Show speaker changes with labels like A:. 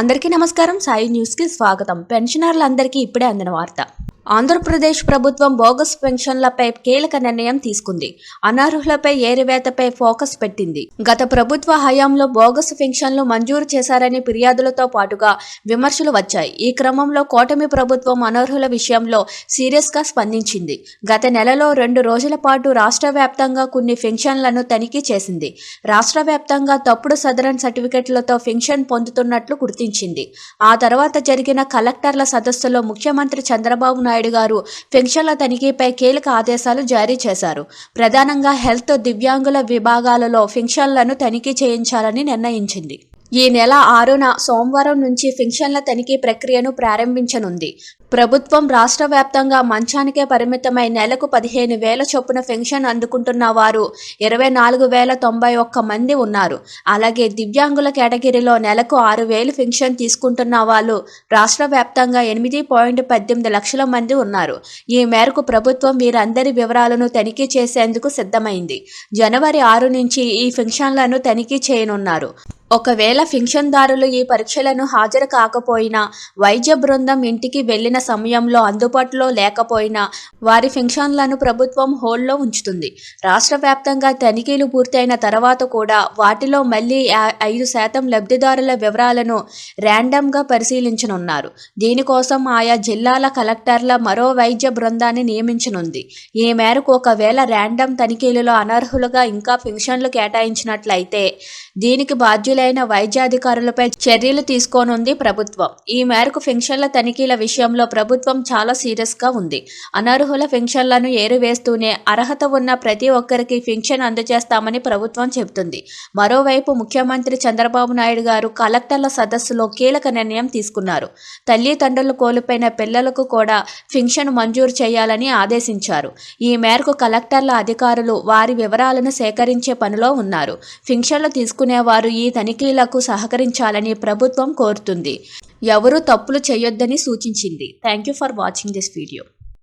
A: అందరికీ నమస్కారం. సాయి న్యూస్కి స్వాగతం. పెన్షనర్లందరికీ ఇప్పుడే అందిన వార్త. ఆంధ్రప్రదేశ్ ప్రభుత్వం బోగస్ పెన్షన్లపై కీలక నిర్ణయం తీసుకుంది. అనర్హులపై ఏరివేతపై ఫోకస్ పెట్టింది. గత ప్రభుత్వ హయాంలో బోగస్ పెన్షన్లు మంజూరు చేశారని ఫిర్యాదులతో పాటుగా విమర్శలు వచ్చాయి. ఈ క్రమంలో కూటమి ప్రభుత్వం అనర్హుల విషయంలో సీరియస్గా స్పందించింది. గత నెలలో రెండు రోజుల పాటు రాష్ట్ర వ్యాప్తంగా కొన్ని పెన్షన్లను తనిఖీ చేసింది. రాష్ట్ర వ్యాప్తంగా తప్పుడు సదరన్ సర్టిఫికెట్లతో పెన్షన్ పొందుతున్నట్లు గుర్తించింది. ఆ తర్వాత జరిగిన కలెక్టర్ల సదస్సులో ముఖ్యమంత్రి చంద్రబాబు నాయుడు గారు. పెన్షన్ల తనిఖీపై కీలక ఆదేశాలు జారీ చేశారు. ప్రధానంగా హెల్త్ దివ్యాంగుల విభాగాలలో పెన్షన్లను తనిఖీ చేయించాలని నిర్ణయించింది. ఈ నెల ఆరున సోమవారం నుంచి పెన్షన్ల తనిఖీ ప్రక్రియను ప్రారంభించనుంది. ప్రభుత్వం రాష్ట్ర వ్యాప్తంగా మంచానికే పరిమితమై నెలకు పదిహేను వేల చొప్పున పెన్షన్ అందుకుంటున్న వారు ఇరవై నాలుగు వేల తొంభై ఒక్క మంది ఉన్నారు. అలాగే దివ్యాంగుల కేటగిరీలో నెలకు ఆరు వేలు పెన్షన్ తీసుకుంటున్న వాళ్ళు రాష్ట్ర వ్యాప్తంగా ఎనిమిది పాయింట్ పద్దెనిమిది లక్షల మంది ఉన్నారు. ఈ మేరకు ప్రభుత్వం వీరందరి వివరాలను తనిఖీ చేసేందుకు సిద్ధమైంది. జనవరి ఆరు నుంచి ఈ పెన్షన్లను తనిఖీ చేయనున్నారు. ఒకవేళ పింఛన్దారులు ఈ పరీక్షలను హాజరు కాకపోయినా వైద్య బృందం ఇంటికి వెళ్ళిన సమయంలో అందుబాటులో లేకపోయినా వారి పింఛన్లను ప్రభుత్వం హోల్డ్లో ఉంచుతుంది. రాష్ట్ర వ్యాప్తంగా తనిఖీలు పూర్తయిన తర్వాత కూడా వాటిలో మళ్ళీ ఐదు శాతం లబ్ధిదారుల వివరాలను ర్యాండమ్గా పరిశీలించనున్నారు. దీనికోసం ఆయా జిల్లాల కలెక్టర్ల మరో వైద్య బృందాన్ని నియమించనుంది. ఈ మేరకు ఒకవేళ ర్యాండమ్ తనిఖీలలో అనర్హులుగా ఇంకా పెన్షన్లు కేటాయించినట్లయితే దీనికి బాధ్యులు బాధ్యులైన వైద్యాధికారులపై చర్యలు తీసుకోనుంది ప్రభుత్వం. ఈ మేరకు పెన్షన్ల తనిఖీల విషయంలో ప్రభుత్వం చాలా సీరియస్గా ఉంది. అనర్హుల పెన్షన్లను ఏరివేస్తూనే అర్హత ఉన్న ప్రతి ఒక్కరికి పెన్షన్ అందజేస్తామని ప్రభుత్వం చెబుతుంది. మరోవైపు ముఖ్యమంత్రి చంద్రబాబు నాయుడు గారు కలెక్టర్ల సదస్సులో కీలక నిర్ణయం తీసుకున్నారు. తల్లిదండ్రులు కోల్పోయిన పిల్లలకు కూడా పెన్షన్ మంజూరు చేయాలని ఆదేశించారు. ఈ మేరకు కలెక్టర్ల అధికారులు వారి వివరాలను సేకరించే పనిలో ఉన్నారు. పెన్షన్లు తీసుకునేవారు ఈ తనిఖీలకు సహకరించాలని ప్రభుత్వం కోరుతుంది. ఎవరూ తప్పులు చేయొద్దని సూచించింది. Thank you for watching this video